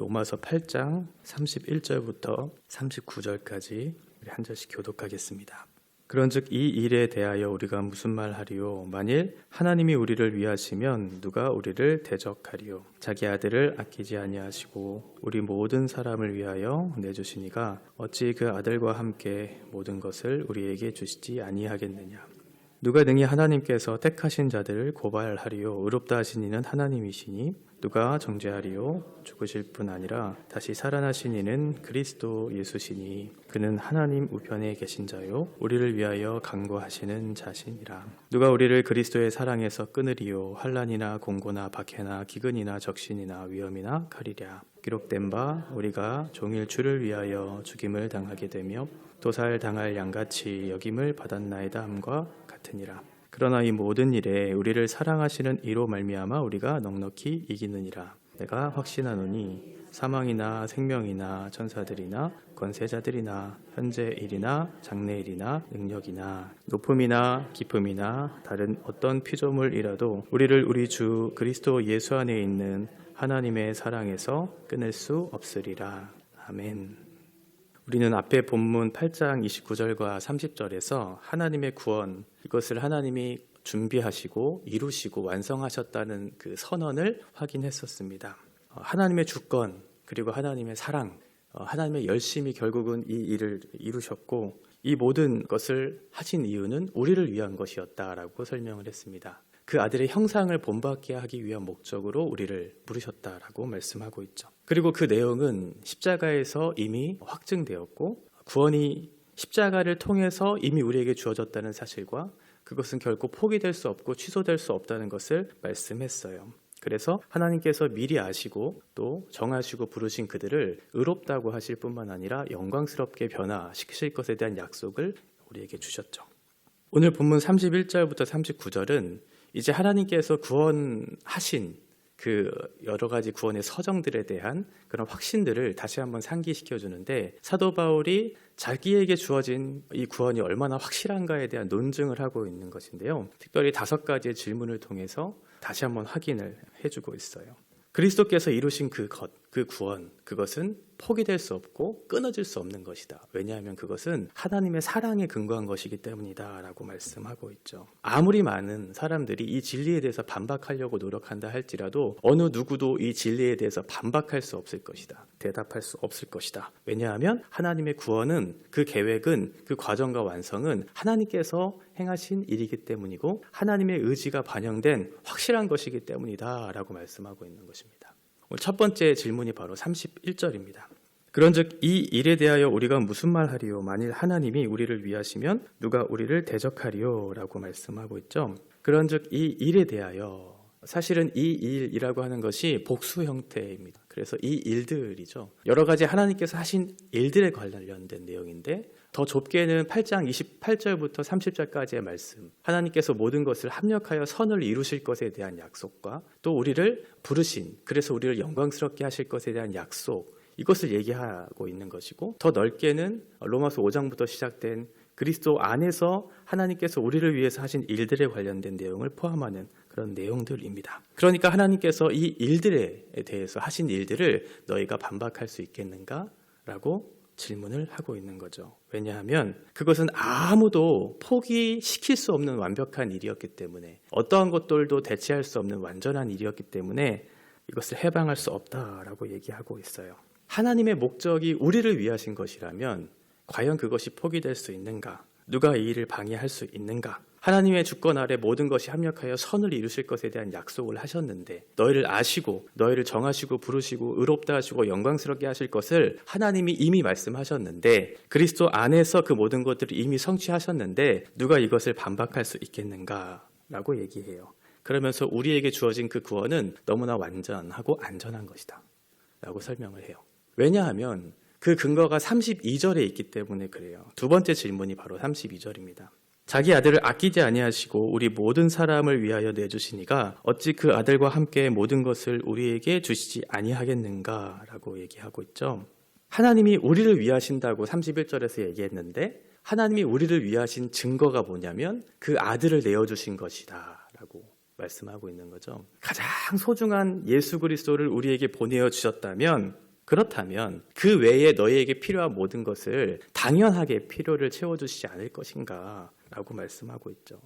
로마서 8장 31절부터 39절까지 우리 한 절씩 교독하겠습니다. 그런즉 이 일에 대하여 우리가 무슨 말하리요? 만일 하나님이 우리를 위하시면 누가 우리를 대적하리요? 자기 아들을 아끼지 아니하시고 우리 모든 사람을 위하여 내주시니가 어찌 그 아들과 함께 모든 것을 우리에게 주시지 아니하겠느냐? 누가 능히 하나님께서 택하신 자들을 고발하리요? 의롭다 하신 이는 하나님이시니 누가 정죄하리요? 죽으실 뿐 아니라 다시 살아나신 이는 그리스도 예수시니 그는 하나님 우편에 계신 자요. 우리를 위하여 간구하시는 자신이라. 누가 우리를 그리스도의 사랑에서 끊으리요? 환란이나 공고나 박해나 기근이나 적신이나 위험이나 가리랴. 기록된 바 우리가 종일 주를 위하여 죽임을 당하게 되며 도살 당할 양같이 여김을 받았나이다 함과 같으니라. 그러나 이 모든 일에 우리를 사랑하시는 이로 말미암아 우리가 넉넉히 이기느니라. 내가 확신하노니 사망이나 생명이나 천사들이나 권세자들이나 현재 일이나 장래 일이나 능력이나 높음이나 깊음이나 다른 어떤 피조물이라도 우리를 우리 주 그리스도 예수 안에 있는 하나님의 사랑에서 끊을 수 없으리라. 아멘. 우리는 앞에 본문 8장 29절과 30절에서 하나님의 구원, 이것을 하나님이 준비하시고 이루시고 완성하셨다는 그 선언을 확인했었습니다. 어, 하나님의 주권, 그리고 하나님의 사랑, 어, 하나님의 열심이 결국은 이 일을 이루셨고, 이 모든 것을 하신 이유는 우리를 위한 것이었다라고 설명을 했습니다. 그 아들의 형상을 본받게 하기 위한 목적으로 우리를 부르셨다라고 말씀하고 있죠. 그리고 그 내용은 십자가에서 이미 확증되었고 구원이 십자가를 통해서 이미 우리에게 주어졌다는 사실과 그것은 결코 포기될 수 없고 취소될 수 없다는 것을 말씀했어요. 그래서 하나님께서 미리 아시고 또 정하시고 부르신 그들을 의롭다고 하실 뿐만 아니라 영광스럽게 변화시키실 것에 대한 약속을 우리에게 주셨죠. 오늘 본문 31절부터 39절은 이제 하나님께서 구원하신 그 여러 가지 구원의 서정들에 대한 그런 확신들을 다시 한번 상기시켜 주는데 사도 바울이 자기에게 주어진 이 구원이 얼마나 확실한가에 대한 논증을 하고 있는 것인데요. 특별히 다섯 가지의 질문을 통해서 다시 한번 확인을 해주고 있어요. 그리스도께서 이루신 그 것, 그 구원, 그것은 포기될 수 없고 끊어질 수 없는 것이다. 왜냐하면 그것은 하나님의 사랑에 근거한 것이기 때문이다라고 말씀하고 있죠. 아무리 많은 사람들이 이 진리에 대해서 반박하려고 노력한다 할지라도 어느 누구도 이 진리에 대해서 반박할 수 없을 것이다. 대답할 수 없을 것이다. 왜냐하면 하나님의 구원은 그 계획은 그 과정과 완성은 하나님께서 행하신 일이기 때문이고 하나님의 의지가 반영된 확실한 것이기 때문이다라고 말씀하고 있는 것입니다. 첫 번째 질문이 바로 31절입니다. 그런즉 이 일에 대하여 우리가 무슨 말하리요? 만일 하나님이 우리를 위하시면 누가 우리를 대적하리요라고 말씀하고 있죠. 그런즉 이 일에 대하여 사실은 이 일이라고 하는 것이 복수 형태입니다. 그래서 이 일들이죠. 여러 가지 하나님께서 하신 일들에 관련된 내용인데 더 좁게는 8장 28절부터 30절까지의 말씀. 하나님께서 모든 것을 합력하여 선을 이루실 것에 대한 약속과 또 우리를 부르신 그래서 우리를 영광스럽게 하실 것에 대한 약속. 이것을 얘기하고 있는 것이고 더 넓게는 로마서 5장부터 시작된 그리스도 안에서 하나님께서 우리를 위해서 하신 일들에 관련된 내용을 포함하는 그런 내용들입니다. 그러니까 하나님께서 이 일들에 대해서 하신 일들을 너희가 반박할 수 있겠는가? 라고 질문을 하고 있는 거죠. 왜냐하면 그것은 아무도 포기시킬 수 없는 완벽한 일이었기 때문에 어떠한 것들도 대체할 수 없는 완전한 일이었기 때문에 이것을 해방할 수 없다라고 얘기하고 있어요. 하나님의 목적이 우리를 위하신 것이라면 과연 그것이 포기될 수 있는가? 누가 이 일을 방해할 수 있는가? 하나님의 주권 아래 모든 것이 합력하여 선을 이루실 것에 대한 약속을 하셨는데 너희를 아시고 너희를 정하시고 부르시고 의롭다 하시고 영광스럽게 하실 것을 하나님이 이미 말씀하셨는데 그리스도 안에서 그 모든 것들을 이미 성취하셨는데 누가 이것을 반박할 수 있겠는가라고 얘기해요. 그러면서 우리에게 주어진 그 구원은 너무나 완전하고 안전한 것이다. 라고 설명을 해요. 왜냐하면 그 근거가 32절에 있기 때문에 그래요. 두 번째 질문이 바로 32절입니다. 자기 아들을 아끼지 아니하시고 우리 모든 사람을 위하여 내주시니가 어찌 그 아들과 함께 모든 것을 우리에게 주시지 아니하겠는가라고 얘기하고 있죠. 하나님이 우리를 위하신다고 31절에서 얘기했는데 하나님이 우리를 위하신 증거가 뭐냐면 그 아들을 내어주신 것이다라고 말씀하고 있는 거죠. 가장 소중한 예수 그리스도를 우리에게 보내어 주셨다면 그렇다면 그 외에 너희에게 필요한 모든 것을 당연하게 필요를 채워주시지 않을 것인가 라고 말씀하고 있죠.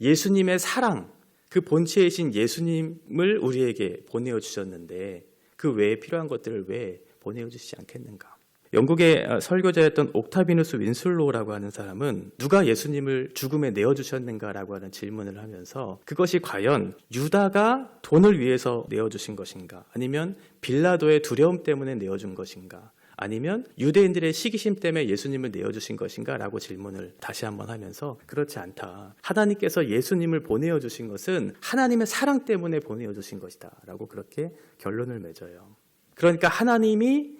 예수님의 사랑, 그 본체이신 예수님을 우리에게 보내어 주셨는데 그 외에 필요한 것들을 왜 보내어 주시지 않겠는가? 영국의 설교자였던 옥타비누스 윈슬로라고 하는 사람은 누가 예수님을 죽음에 내어 주셨는가라고 하는 질문을 하면서 그것이 과연 유다가 돈을 위해서 내어 주신 것인가 아니면 빌라도의 두려움 때문에 내어 준 것인가 아니면 유대인들의 시기심 때문에 예수님을 내어주신 것인가? 라고 질문을 다시 한번 하면서 그렇지 않다. 하나님께서 예수님을 보내어 주신 것은 하나님의 사랑 때문에 보내어 주신 것이다. 라고 그렇게 결론을 맺어요. 그러니까 하나님이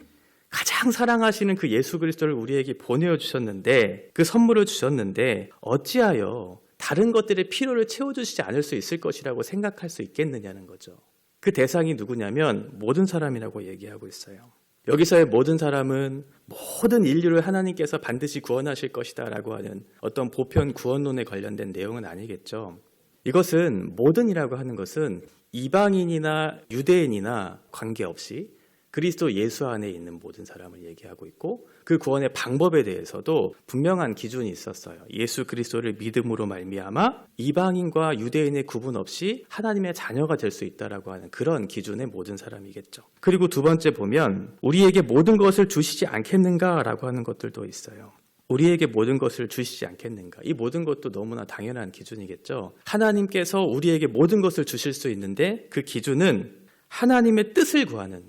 가장 사랑하시는 그 예수 그리스도를 우리에게 보내어 주셨는데 그 선물을 주셨는데 어찌하여 다른 것들의 필요를 채워주시지 않을 수 있을 것이라고 생각할 수 있겠느냐는 거죠. 그 대상이 누구냐면 모든 사람이라고 얘기하고 있어요. 여기서의 모든 사람은 모든 인류를 하나님께서 반드시 구원하실 것이다 라고 하는 어떤 보편 구원론에 관련된 내용은 아니겠죠. 이것은 모든이라고 하는 것은 이방인이나 유대인이나 관계없이 그리스도 예수 안에 있는 모든 사람을 얘기하고 있고 그 구원의 방법에 대해서도 분명한 기준이 있었어요. 예수 그리스도를 믿음으로 말미암아 이방인과 유대인의 구분 없이 하나님의 자녀가 될 수 있다라고 하는 그런 기준의 모든 사람이겠죠. 그리고 두 번째 보면 우리에게 모든 것을 주시지 않겠는가라고 하는 것들도 있어요. 우리에게 모든 것을 주시지 않겠는가? 이 모든 것도 너무나 당연한 기준이겠죠. 하나님께서 우리에게 모든 것을 주실 수 있는데 그 기준은 하나님의 뜻을 구하는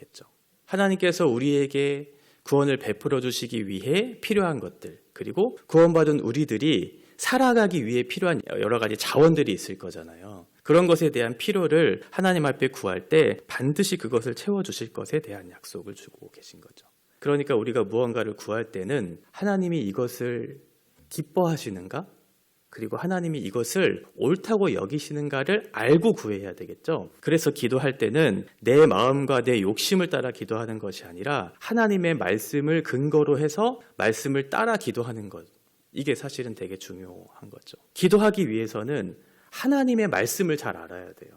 거. 하나님께서 우리에게 구원을 베풀어 주시기 위해 필요한 것들, 그리고 구원받은 우리들이 살아가기 위해 필요한 여러 가지 자원들이 있을 거잖아요. 그런 것에 대한 필요를 하나님 앞에 구할 때 반드시 그것을 채워주실 것에 대한 약속을 주고 계신 거죠. 그러니까 우리가 무언가를 구할 때는 하나님이 이것을 기뻐하시는가? 그리고 하나님이 이것을 옳다고 여기시는가를 알고 구해야 되겠죠. 그래서 기도할 때는 내 마음과 내 욕심을 따라 기도하는 것이 아니라 하나님의 말씀을 근거로 해서 말씀을 따라 기도하는 것. 이게 사실은 되게 중요한 거죠. 기도하기 위해서는 하나님의 말씀을 잘 알아야 돼요.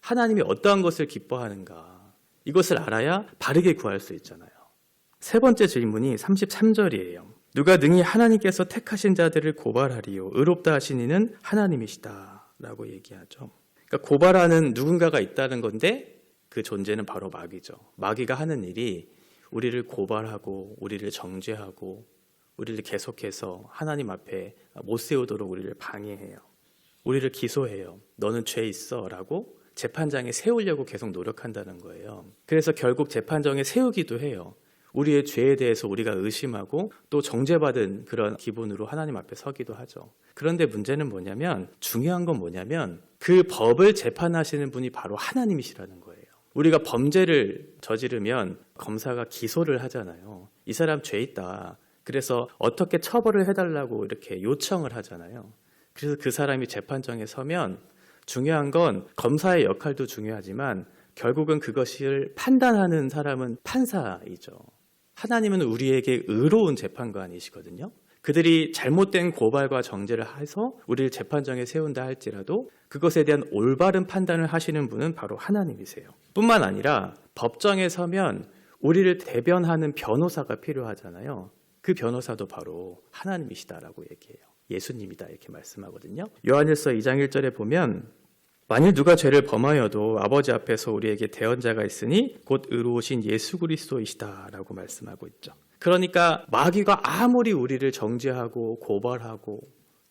하나님이 어떠한 것을 기뻐하는가. 이것을 알아야 바르게 구할 수 있잖아요. 세 번째 질문이 33절이에요. 누가 능히 하나님께서 택하신 자들을 고발하리요 의롭다 하신 이는 하나님이시다라고 얘기하죠. 그러니까 고발하는 누군가가 있다는 건데 그 존재는 바로 마귀죠. 마귀가 하는 일이 우리를 고발하고 우리를 정죄하고 우리를 계속해서 하나님 앞에 못 세우도록 우리를 방해해요. 우리를 기소해요. 너는 죄 있어라고 재판장에 세우려고 계속 노력한다는 거예요. 그래서 결국 재판정에 세우기도 해요. 우리의 죄에 대해서 우리가 의심하고 또 정죄받은 그런 기분으로 하나님 앞에 서기도 하죠. 그런데 문제는 뭐냐면 중요한 건 뭐냐면 그 법을 재판하시는 분이 바로 하나님이시라는 거예요. 우리가 범죄를 저지르면 검사가 기소를 하잖아요. 이 사람 죄 있다. 그래서 어떻게 처벌을 해달라고 이렇게 요청을 하잖아요. 그래서 그 사람이 재판정에 서면 중요한 건 검사의 역할도 중요하지만 결국은 그것을 판단하는 사람은 판사이죠. 하나님은 우리에게 의로운 재판관이시거든요. 그들이 잘못된 고발과 정죄를 해서 우리를 재판정에 세운다 할지라도 그것에 대한 올바른 판단을 하시는 분은 바로 하나님이세요. 뿐만 아니라 법정에 서면 우리를 대변하는 변호사가 필요하잖아요. 그 변호사도 바로 하나님이시다라고 얘기해요. 예수님이다 이렇게 말씀하거든요. 요한일서 2장 1절에 보면 만일 누가 죄를 범하여도 아버지 앞에서 우리에게 대언자가 있으니 곧 의로우신 예수 그리스도이시다라고 말씀하고 있죠. 그러니까 마귀가 아무리 우리를 정죄하고 고발하고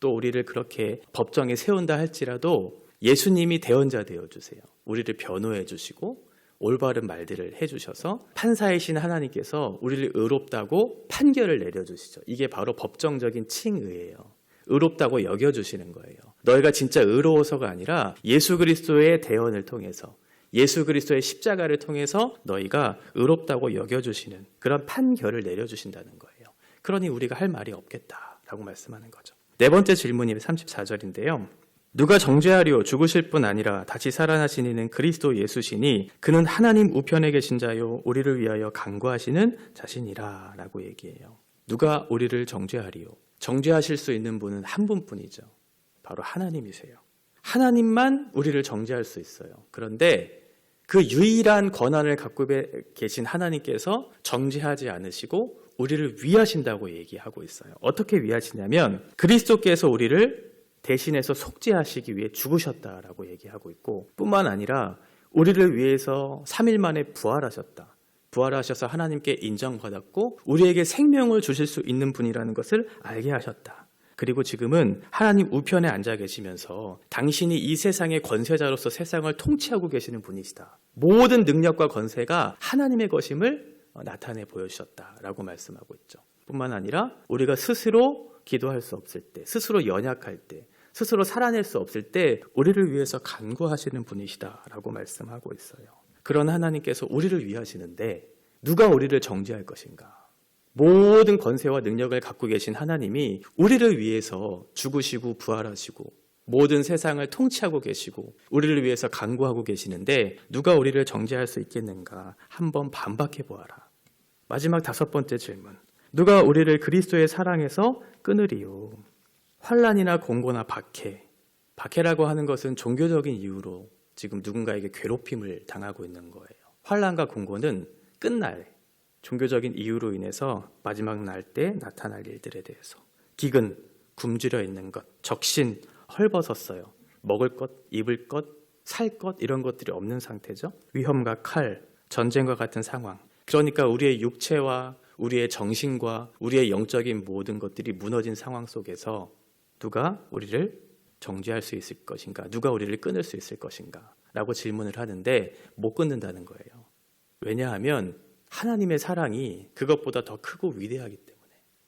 또 우리를 그렇게 법정에 세운다 할지라도 예수님이 대언자 되어 주세요. 우리를 변호해 주시고 올바른 말들을 해 주셔서 판사이신 하나님께서 우리를 의롭다고 판결을 내려 주시죠. 이게 바로 법정적인 칭의예요. 의롭다고 여겨 주시는 거예요. 너희가 진짜 의로워서가 아니라 예수 그리스도의 대언을 통해서 예수 그리스도의 십자가를 통해서 너희가 의롭다고 여겨주시는 그런 판결을 내려주신다는 거예요. 그러니 우리가 할 말이 없겠다라고 말씀하는 거죠. 네 번째 질문이 34절인데요. 누가 정죄하리오 죽으실 뿐 아니라 다시 살아나신 이는 그리스도 예수시니 그는 하나님 우편에 계신 자요 우리를 위하여 간구하시는 자신이라 라고 얘기해요. 누가 우리를 정죄하리오 정죄하실 수 있는 분은 한 분뿐이죠. 바로 하나님이세요. 하나님만 우리를 정죄할 수 있어요. 그런데 그 유일한 권한을 갖고 계신 하나님께서 정지하지 않으시고 우리를 위하신다고 얘기하고 있어요. 어떻게 위하시냐면 그리스도께서 우리를 대신해서 속죄하시기 위해 죽으셨다라고 얘기하고 있고 뿐만 아니라 우리를 위해서 3일 만에 부활하셨다. 부활하셔서 하나님께 인정받았고 우리에게 생명을 주실 수 있는 분이라는 것을 알게 하셨다. 그리고 지금은 하나님 우편에 앉아 계시면서 당신이 이 세상의 권세자로서 세상을 통치하고 계시는 분이시다. 모든 능력과 권세가 하나님의 것임을 나타내 보여주셨다라고 말씀하고 있죠. 뿐만 아니라 우리가 스스로 기도할 수 없을 때, 스스로 연약할 때, 스스로 살아낼 수 없을 때 우리를 위해서 간구하시는 분이시다라고 말씀하고 있어요. 그런 하나님께서 우리를 위하시는데 누가 우리를 정죄할 것인가? 모든 권세와 능력을 갖고 계신 하나님이 우리를 위해서 죽으시고 부활하시고 모든 세상을 통치하고 계시고 우리를 위해서 간구하고 계시는데 누가 우리를 정죄할 수 있겠는가? 한번 반박해 보아라. 마지막 다섯 번째 질문. 누가 우리를 그리스도의 사랑에서 끊으리요? 환란이나 공고나 박해. 박해라고 하는 것은 종교적인 이유로 지금 누군가에게 괴롭힘을 당하고 있는 거예요. 환란과 공고는 끝날 종교적인 이유로 인해서 마지막 날 때 나타날 일들에 대해서 기근, 굶주려 있는 것, 적신, 헐벗었어요. 먹을 것, 입을 것, 살 것 이런 것들이 없는 상태죠. 위험과 칼, 전쟁과 같은 상황. 그러니까 우리의 육체와 우리의 정신과 우리의 영적인 모든 것들이 무너진 상황 속에서 누가 우리를 정죄할 수 있을 것인가? 누가 우리를 끊을 수 있을 것인가? 라고 질문을 하는데 못 끊는다는 거예요. 왜냐하면 하나님의 사랑이 그것보다 더 크고 위대하기 때문에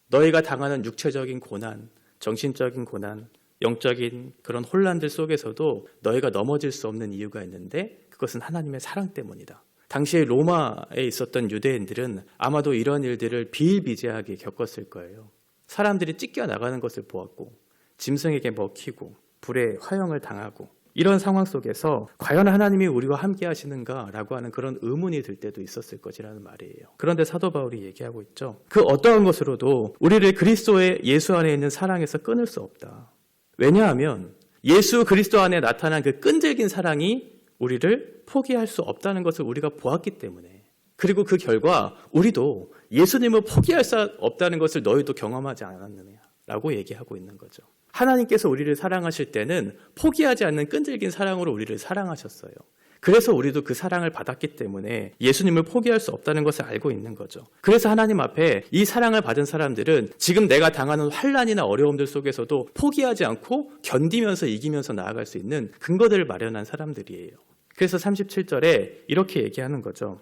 너희가 당하는 육체적인 고난, 정신적인 고난, 영적인 그런 혼란들 속에서도 너희가 넘어질 수 없는 이유가 있는데 그것은 하나님의 사랑 때문이다. 당시에 로마에 있었던 유대인들은 아마도 이런 일들을 비일비재하게 겪었을 거예요. 사람들이 찢겨 나가는 것을 보았고 짐승에게 먹히고 불에 화형을 당하고 이런 상황 속에서 과연 하나님이 우리와 함께 하시는가라고 하는 그런 의문이 들 때도 있었을 것이라는 말이에요. 그런데 사도 바울이 얘기하고 있죠. 그 어떠한 것으로도 우리를 그리스도의 예수 안에 있는 사랑에서 끊을 수 없다. 왜냐하면 예수 그리스도 안에 나타난 그 끈질긴 사랑이 우리를 포기할 수 없다는 것을 우리가 보았기 때문에 그리고 그 결과 우리도 예수님을 포기할 수 없다는 것을 너희도 경험하지 않았느냐라고 얘기하고 있는 거죠. 하나님께서 우리를 사랑하실 때는 포기하지 않는 끈질긴 사랑으로 우리를 사랑하셨어요. 그래서 우리도 그 사랑을 받았기 때문에 예수님을 포기할 수 없다는 것을 알고 있는 거죠. 그래서 하나님 앞에 이 사랑을 받은 사람들은 지금 내가 당하는 환란이나 어려움들 속에서도 포기하지 않고 견디면서 이기면서 나아갈 수 있는 근거들을 마련한 사람들이에요. 그래서 37절에 이렇게 얘기하는 거죠.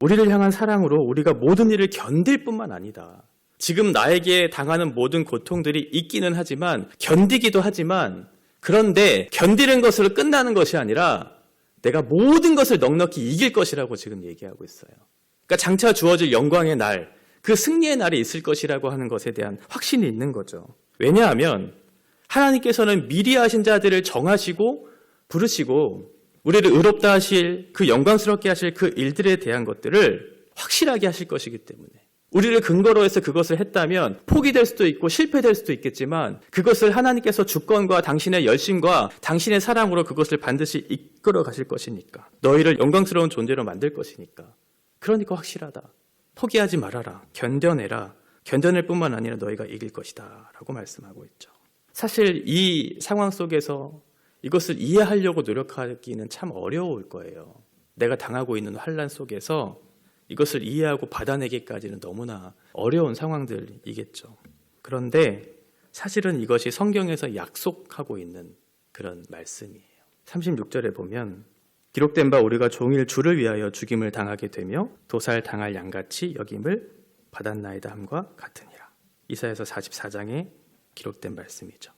우리를 향한 사랑으로 우리가 모든 일을 견딜 뿐만 아니다. 지금 나에게 당하는 모든 고통들이 있기는 하지만 견디기도 하지만 그런데 견디는 것으로 끝나는 것이 아니라 내가 모든 것을 넉넉히 이길 것이라고 지금 얘기하고 있어요. 그러니까 장차 주어질 영광의 날, 그 승리의 날이 있을 것이라고 하는 것에 대한 확신이 있는 거죠. 왜냐하면 하나님께서는 미리 하신 자들을 정하시고 부르시고 우리를 의롭다 하실 그 영광스럽게 하실 그 일들에 대한 것들을 확실하게 하실 것이기 때문에 우리를 근거로 해서 그것을 했다면 포기될 수도 있고 실패될 수도 있겠지만 그것을 하나님께서 주권과 당신의 열심과 당신의 사랑으로 그것을 반드시 이끌어 가실 것이니까. 너희를 영광스러운 존재로 만들 것이니까. 그러니까 확실하다. 포기하지 말아라. 견뎌내라. 견뎌낼 뿐만 아니라 너희가 이길 것이다. 라고 말씀하고 있죠. 사실 이 상황 속에서 이것을 이해하려고 노력하기는 참 어려울 거예요. 내가 당하고 있는 환란 속에서 이것을 이해하고 받아내기까지는 너무나 어려운 상황들이겠죠. 그런데 사실은 이것이 성경에서 약속하고 있는 그런 말씀이에요. 36절에 보면 기록된 바 우리가 종일 주를 위하여 죽임을 당하게 되며 도살 당할 양같이 여김을 받았나이다 함과 같으니라. 이사에서 44장에 기록된 말씀이죠.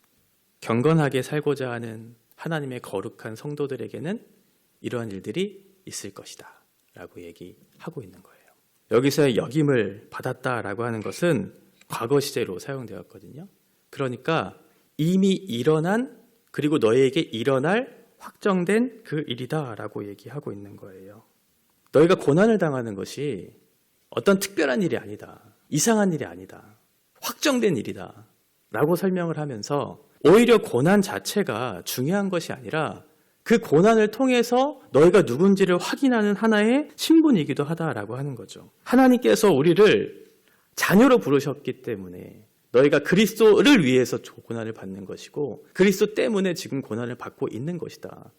경건하게 살고자 하는 하나님의 거룩한 성도들에게는 이러한 일들이 있을 것이다. 라고 얘기하고 있는 거예요. 여기서의 역임을 받았다라고 하는 것은 과거 시제로 사용되었거든요. 그러니까 이미 일어난 그리고 너에게 일어날 확정된 그 일이다라고 얘기하고 있는 거예요. 너희가 고난을 당하는 것이 어떤 특별한 일이 아니다. 이상한 일이 아니다. 확정된 일이다. 라고 설명을 하면서 오히려 고난 자체가 중요한 것이 아니라 그 고난을 통해서 너희가 누군지를 확인하는 하나의 신분이기도 하다라고 하는 거죠. 하나님께서 우리를 자녀로 부르셨기 때문에 너희가 그리스도를 위해서 고난을 받는 것이고 그리스도 때문에 지금 고난을 받고 있는 것이다.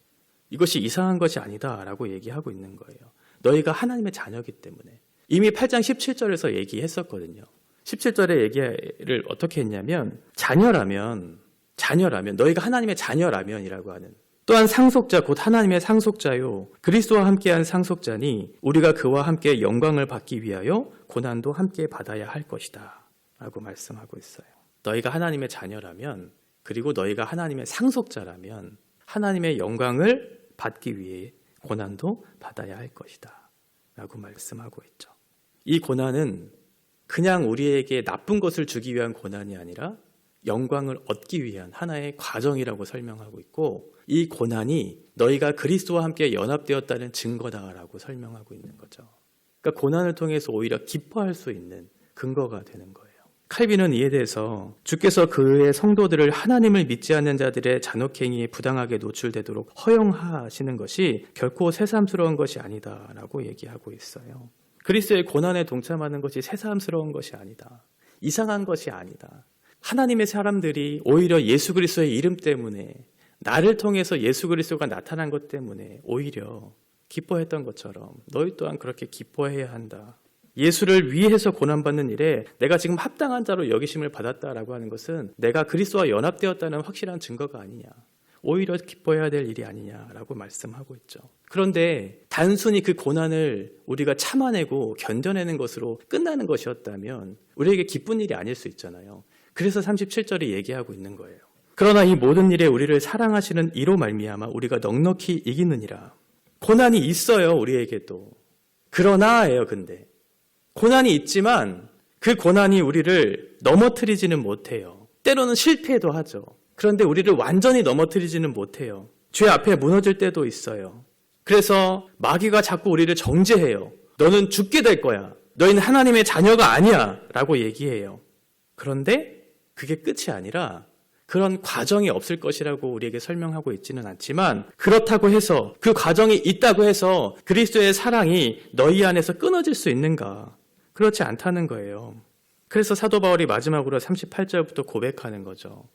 이것이 이상한 것이 아니다라고 얘기하고 있는 거예요. 너희가 하나님의 자녀이기 때문에 이미 8장 17절에서 얘기했었거든요. 17절에 얘기를 어떻게 했냐면 자녀라면 자녀라면 너희가 하나님의 자녀라면이라고 하는 또한 상속자 곧 하나님의 상속자요 그리스도와 함께한 상속자니 우리가 그와 함께 영광을 받기 위하여 고난도 함께 받아야 할 것이다 라고 말씀하고 있어요. 너희가 하나님의 자녀라면 그리고 너희가 하나님의 상속자라면 하나님의 영광을 받기 위해 고난도 받아야 할 것이다 라고 말씀하고 있죠. 이 고난은 그냥 우리에게 나쁜 것을 주기 위한 고난이 아니라 영광을 얻기 위한 하나의 과정이라고 설명하고 있고 이 고난이 너희가 그리스도와 함께 연합되었다는 증거다라고 설명하고 있는 거죠. 그러니까 고난을 통해서 오히려 기뻐할 수 있는 근거가 되는 거예요. 칼빈은 이에 대해서 주께서 그의 성도들을 하나님을 믿지 않는 자들의 잔혹행위에 부당하게 노출되도록 허용하시는 것이 결코 새삼스러운 것이 아니다라고 얘기하고 있어요. 그리스도의 고난에 동참하는 것이 새삼스러운 것이 아니다. 이상한 것이 아니다. 하나님의 사람들이 오히려 예수 그리스도의 이름 때문에 나를 통해서 예수 그리스도가 나타난 것 때문에 오히려 기뻐했던 것처럼 너희 또한 그렇게 기뻐해야 한다. 예수를 위해서 고난받는 일에 내가 지금 합당한 자로 여기심을 받았다라고 하는 것은 내가 그리스도와 연합되었다는 확실한 증거가 아니냐. 오히려 기뻐해야 될 일이 아니냐라고 말씀하고 있죠. 그런데 단순히 그 고난을 우리가 참아내고 견뎌내는 것으로 끝나는 것이었다면 우리에게 기쁜 일이 아닐 수 있잖아요. 그래서 37절이 얘기하고 있는 거예요. 그러나 이 모든 일에 우리를 사랑하시는 이로 말미암아 우리가 넉넉히 이기느니라. 고난이 있어요, 우리에게도. 그러나예요, 근데. 고난이 있지만 그 고난이 우리를 넘어뜨리지는 못해요. 때로는 실패도 하죠. 그런데 우리를 완전히 넘어뜨리지는 못해요. 죄 앞에 무너질 때도 있어요. 그래서 마귀가 자꾸 우리를 정죄해요. 너는 죽게 될 거야. 너희는 하나님의 자녀가 아니야. 라고 얘기해요. 그런데 그게 끝이 아니라 그런 과정이 없을 것이라고 우리에게 설명하고 있지는 않지만 그렇다고 해서 그 과정이 있다고 해서 그리스도의 사랑이 너희 안에서 끊어질 수 있는가? 그렇지 않다는 거예요. 그래서 사도 바울이 마지막으로 38절부터 고백하는 거죠.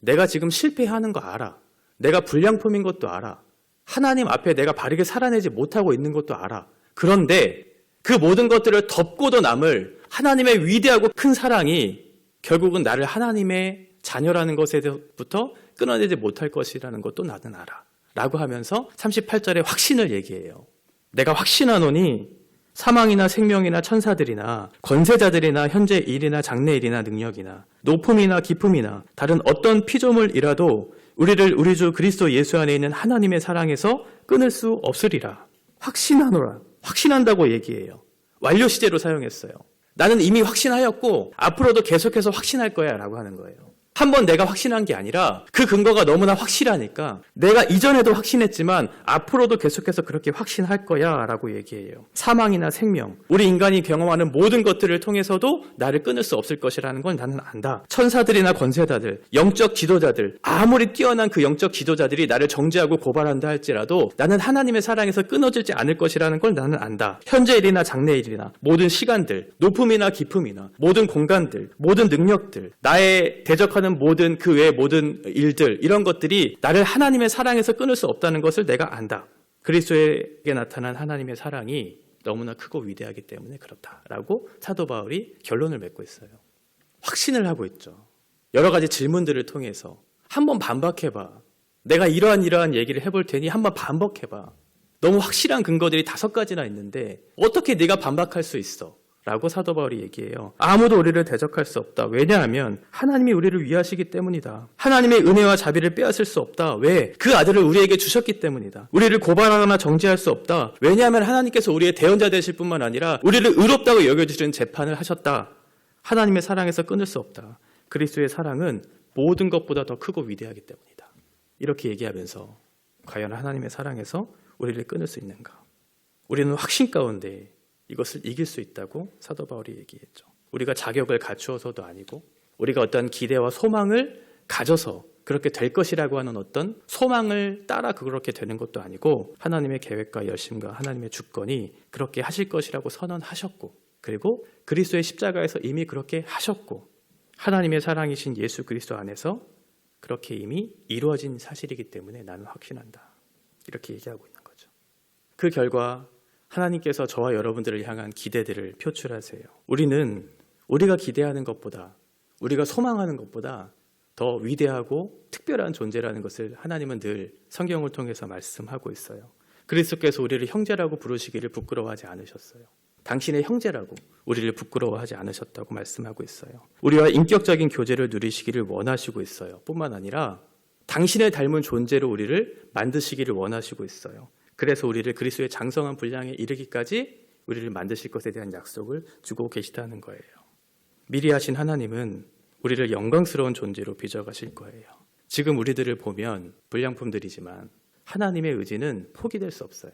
내가 지금 실패하는 거 알아. 내가 불량품인 것도 알아. 하나님 앞에 내가 바르게 살아내지 못하고 있는 것도 알아. 그런데 그 모든 것들을 덮고도 남을 하나님의 위대하고 큰 사랑이 결국은 나를 하나님의 자녀라는 것에부터 끊어내지 못할 것이라는 것도 나는 알아. 라고 하면서 38절에 확신을 얘기해요. 내가 확신하노니 사망이나 생명이나 천사들이나 권세자들이나 현재 일이나 장래 일이나 능력이나 높음이나 기품이나 다른 어떤 피조물이라도 우리를 우리 주 그리스도 예수 안에 있는 하나님의 사랑에서 끊을 수 없으리라. 확신하노라. 확신한다고 얘기해요. 완료 시제로 사용했어요. 나는 이미 확신하였고 앞으로도 계속해서 확신할 거야 라고 하는 거예요. 한 번 내가 확신한 게 아니라 그 근거가 너무나 확실하니까 내가 이전에도 확신했지만 앞으로도 계속해서 그렇게 확신할 거야 라고 얘기해요. 사망이나 생명, 우리 인간이 경험하는 모든 것들을 통해서도 나를 끊을 수 없을 것이라는 건 나는 안다. 천사들이나 권세자들, 영적 지도자들, 아무리 뛰어난 그 영적 지도자들이 나를 정죄하고 고발한다 할지라도 나는 하나님의 사랑에서 끊어지지 않을 것이라는 걸 나는 안다. 현재 일이나 장래 일이나 모든 시간들, 높음이나 깊음이나 모든 공간들, 모든 능력들, 나의 대적하는 모든 그 외의 모든 일들 이런 것들이 나를 하나님의 사랑에서 끊을 수 없다는 것을 내가 안다. 그리스도에게 나타난 하나님의 사랑이 너무나 크고 위대하기 때문에 그렇다라고 사도 바울이 결론을 맺고 있어요. 확신을 하고 있죠. 여러 가지 질문들을 통해서 한번 반박해봐. 내가 이러한 이러한 얘기를 해볼 테니 한번 반박해봐. 너무 확실한 근거들이 다섯 가지나 있는데 어떻게 네가 반박할 수 있어? 라고 사도 바울이 얘기해요. 아무도 우리를 대적할 수 없다. 왜냐하면 하나님이 우리를 위하시기 때문이다. 하나님의 은혜와 자비를 빼앗을 수 없다. 왜? 그 아들을 우리에게 주셨기 때문이다. 우리를 고발하거나 정죄할 수 없다. 왜냐하면 하나님께서 우리의 대언자 되실 뿐만 아니라 우리를 의롭다고 여겨주시는 재판을 하셨다. 하나님의 사랑에서 끊을 수 없다. 그리스도의 사랑은 모든 것보다 더 크고 위대하기 때문이다. 이렇게 얘기하면서 과연 하나님의 사랑에서 우리를 끊을 수 있는가? 우리는 확신 가운데 이것을 이길 수 있다고 사도 바울이 얘기했죠. 우리가 자격을 갖추어서도 아니고 우리가 어떤 기대와 소망을 가져서 그렇게 될 것이라고 하는 어떤 소망을 따라 그렇게 되는 것도 아니고 하나님의 계획과 열심과 하나님의 주권이 그렇게 하실 것이라고 선언하셨고 그리고 그리스도의 십자가에서 이미 그렇게 하셨고 하나님의 사랑이신 예수 그리스도 안에서 그렇게 이미 이루어진 사실이기 때문에 나는 확신한다. 이렇게 얘기하고 있는 거죠. 그 결과 하나님께서 저와 여러분들을 향한 기대들을 표출하세요. 우리는 우리가 기대하는 것보다 우리가 소망하는 것보다 더 위대하고 특별한 존재라는 것을 하나님은 늘 성경을 통해서 말씀하고 있어요. 그리스도께서 우리를 형제라고 부르시기를 부끄러워하지 않으셨어요. 당신의 형제라고 우리를 부끄러워하지 않으셨다고 말씀하고 있어요. 우리와 인격적인 교제를 누리시기를 원하시고 있어요. 뿐만 아니라 당신의 닮은 존재로 우리를 만드시기를 원하시고 있어요. 그래서 우리를 그리스도의 장성한 분량에 이르기까지 우리를 만드실 것에 대한 약속을 주고 계시다는 거예요. 미리 하신 하나님은 우리를 영광스러운 존재로 빚어가실 거예요. 지금 우리들을 보면 불량품들이지만 하나님의 의지는 포기될 수 없어요.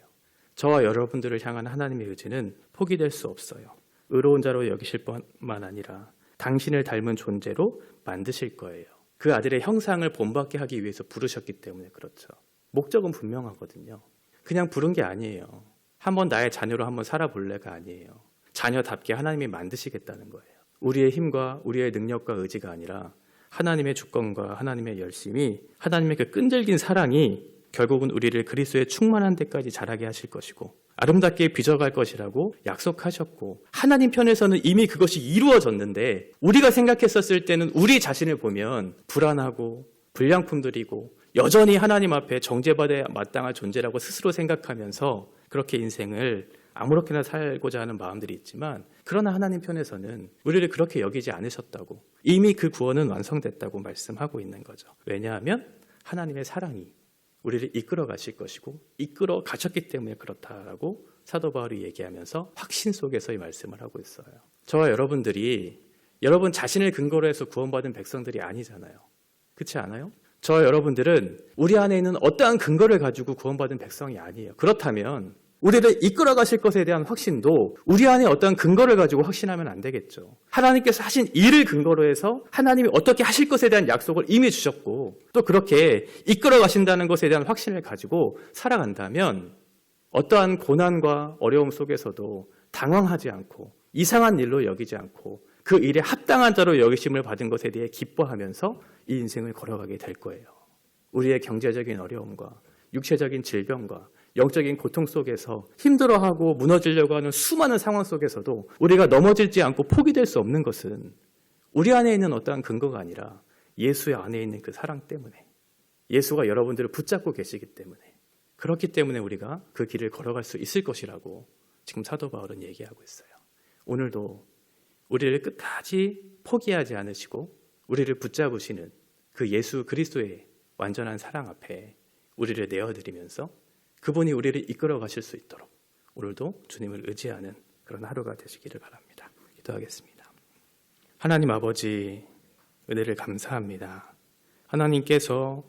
저와 여러분들을 향한 하나님의 의지는 포기될 수 없어요. 의로운 자로 여기실 뿐만 아니라 당신을 닮은 존재로 만드실 거예요. 그 아들의 형상을 본받게 하기 위해서 부르셨기 때문에 그렇죠. 목적은 분명하거든요. 그냥 부른 게 아니에요. 한번 나의 자녀로 한번 살아볼래가 아니에요. 자녀답게 하나님이 만드시겠다는 거예요. 우리의 힘과 우리의 능력과 의지가 아니라 하나님의 주권과 하나님의 열심이 하나님의 그 끈질긴 사랑이 결국은 우리를 그리스도의 충만한 데까지 자라게 하실 것이고 아름답게 빚어갈 것이라고 약속하셨고 하나님 편에서는 이미 그것이 이루어졌는데 우리가 생각했었을 때는 우리 자신을 보면 불안하고 불량품들이고 여전히 하나님 앞에 정죄받아야 마땅할 존재라고 스스로 생각하면서 그렇게 인생을 아무렇게나 살고자 하는 마음들이 있지만 그러나 하나님 편에서는 우리를 그렇게 여기지 않으셨다고 이미 그 구원은 완성됐다고 말씀하고 있는 거죠. 왜냐하면 하나님의 사랑이 우리를 이끌어 가실 것이고 이끌어 가셨기 때문에 그렇다라고 사도 바울이 얘기하면서 확신 속에서의 말씀을 하고 있어요. 저와 여러분들이 여러분 자신을 근거로 해서 구원받은 백성들이 아니잖아요. 그렇지 않아요? 저와 여러분들은 우리 안에 있는 어떠한 근거를 가지고 구원받은 백성이 아니에요. 그렇다면 우리를 이끌어 가실 것에 대한 확신도 우리 안에 어떤 근거를 가지고 확신하면 안 되겠죠. 하나님께서 하신 일을 근거로 해서 하나님이 어떻게 하실 것에 대한 약속을 이미 주셨고 또 그렇게 이끌어 가신다는 것에 대한 확신을 가지고 살아간다면 어떠한 고난과 어려움 속에서도 당황하지 않고 이상한 일로 여기지 않고 그 일에 합당한 자로 여기심을 받은 것에 대해 기뻐하면서 이 인생을 걸어가게 될 거예요. 우리의 경제적인 어려움과 육체적인 질병과 영적인 고통 속에서 힘들어하고 무너지려고 하는 수많은 상황 속에서도 우리가 넘어질지 않고 포기될 수 없는 것은 우리 안에 있는 어떠한 근거가 아니라 예수의 안에 있는 그 사랑 때문에 예수가 여러분들을 붙잡고 계시기 때문에 그렇기 때문에 우리가 그 길을 걸어갈 수 있을 것이라고 지금 사도 바울은 얘기하고 있어요. 오늘도 우리를 끝까지 포기하지 않으시고 우리를 붙잡으시는 그 예수 그리스도의 완전한 사랑 앞에 우리를 내어드리면서 그분이 우리를 이끌어 가실 수 있도록 오늘도 주님을 의지하는 그런 하루가 되시기를 바랍니다. 기도하겠습니다. 하나님 아버지 은혜를 감사합니다. 하나님께서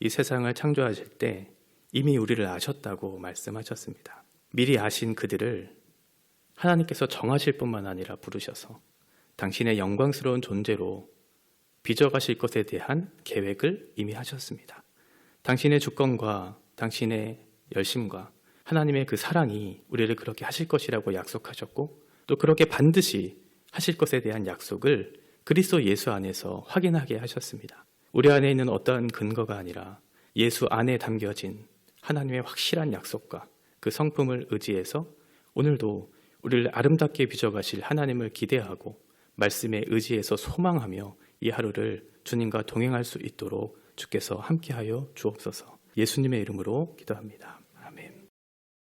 이 세상을 창조하실 때 이미 우리를 아셨다고 말씀하셨습니다. 미리 아신 그들을 하나님께서 정하실 뿐만 아니라 부르셔서 당신의 영광스러운 존재로 빚어가실 것에 대한 계획을 이미 하셨습니다. 당신의 주권과 당신의 열심과 하나님의 그 사랑이 우리를 그렇게 하실 것이라고 약속하셨고 또 그렇게 반드시 하실 것에 대한 약속을 그리스도 예수 안에서 확인하게 하셨습니다. 우리 안에 있는 어떠한 근거가 아니라 예수 안에 담겨진 하나님의 확실한 약속과 그 성품을 의지해서 오늘도 우리를 아름답게 빚어가실 하나님을 기대하고 말씀에 의지해서 소망하며 이 하루를 주님과 동행할 수 있도록 주께서 함께하여 주옵소서 예수님의 이름으로 기도합니다.